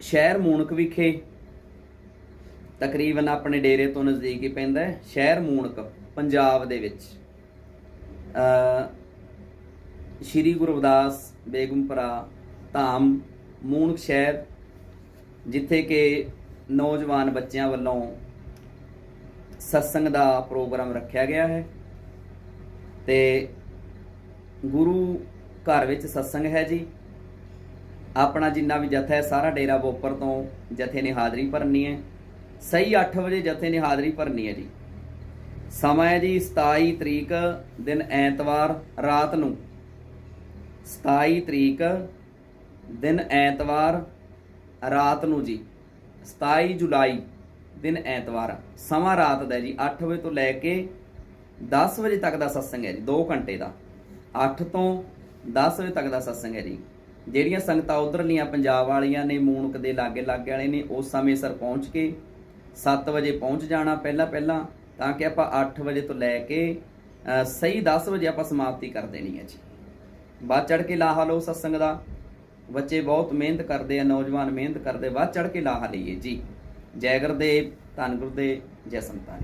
ਸ਼ਹਿਰ ਮੂਣਕ ਵਿਖੇ ਤਕਰੀਬਨ ਆਪਣੇ ਡੇਰੇ ਤੋਂ ਨਜ਼ਦੀਕ ਹੀ ਪੈਂਦਾ ਸ਼ਹਿਰ ਮੂਣਕ ਪੰਜਾਬ ਦੇ ਵਿੱਚ। ਅ ਸ਼੍ਰੀ ਗੁਰੂ ਰਵਿਦਾਸ ਬੇਗਮਪੁਰਾ ਧਾਮ ਮੂਣਕ ਸ਼ਹਿਰ, ਜਿੱਥੇ ਕਿ ਨੌਜਵਾਨ ਬੱਚਿਆਂ ਵੱਲੋਂ ਸਤਸੰਗ ਦਾ ਪ੍ਰੋਗਰਾਮ ਰੱਖਿਆ ਗਿਆ ਹੈ ਤੇ ਗੁਰੂ ਘਰ ਵਿੱਚ ਸਤਸੰਗ ਹੈ ਜੀ। ਆਪਣਾ ਜਿੰਨਾ ਵੀ ਜਥਾ ਹੈ, ਸਾਰਾ ਡੇਰਾ ਬੋਪਰ ਤੋਂ ਜਥੇ ਨੇ ਹਾਜ਼ਰੀ ਭਰਨੀ ਹੈ। ਸਹੀ 8 ਵਜੇ ਜਥੇ ਨੇ ਹਾਜ਼ਰੀ ਭਰਨੀ ਹੈ ਜੀ। ਸਮਾਂ ਹੈ ਜੀ 27 ਤਰੀਕ ਦਿਨ ਐਤਵਾਰ ਰਾਤ ਨੂੰ। 27 ਤਰੀਕ ਦਿਨ ਐਤਵਾਰ ਰਾਤ ਨੂੰ ਜੀ। 27 ਜੁਲਾਈ ਦਿਨ ਐਤਵਾਰ। ਸਮਾਂ ਰਾਤ ਦਾ ਜੀ 8 ਵਜੇ ਤੋਂ ਲੈ ਕੇ 10 ਵਜੇ ਤੱਕ ਦਾ ਸਤਸੰਗ ਹੈ ਜੀ 2 ਘੰਟੇ ਦਾ। 8 ਤੋਂ 10 ਵਜੇ ਤੱਕ ਦਾ ਸਤਸੰਗ ਹੈ ਜੀ। ਜਿਹੜੀਆਂ ਸੰਗਤਾਂ ਉਧਰਲੀਆਂ ਪੰਜਾਬ ਵਾਲੀਆਂ ਨੇ ਮੂਣਕ ਦੇ ਲਾਗੇ ਲਾਗੇ ਵਾਲੇ ਨੇ, ਉਸ ਸਮੇਂ ਸਰ ਪਹੁੰਚ ਕੇ 7 ਵਜੇ ਪਹੁੰਚ ਜਾਣਾ ਪਹਿਲਾਂ ਪਹਿਲਾਂ, ਤਾਂ ਕਿ ਆਪਾਂ 8 ਵਜੇ ਤੋਂ ਲੈ ਕੇ ਸਹੀ 10 ਵਜੇ ਆਪਾਂ ਸਮਾਪਤੀ ਕਰ ਦੇਣੀ ਹੈ ਜੀ। ਵੱਧ ਚੜ ਕੇ ਲਾਹਾ ਲਓ ਸਤਸੰਗ ਦਾ। ਬੱਚੇ ਬਹੁਤ ਮਿਹਨਤ ਕਰਦੇ ਆ, ਨੌਜਵਾਨ ਮਿਹਨਤ ਕਰਦੇ, ਵੱਧ ਚੜ ਕੇ ਲਾਹਾ ਲਈਏ ਜੀ। ਜੈ ਗੁਰਦੇਵ, ਧੰਨ ਗੁਰਦੇਵ, ਜੈ ਸੰਤਾਨ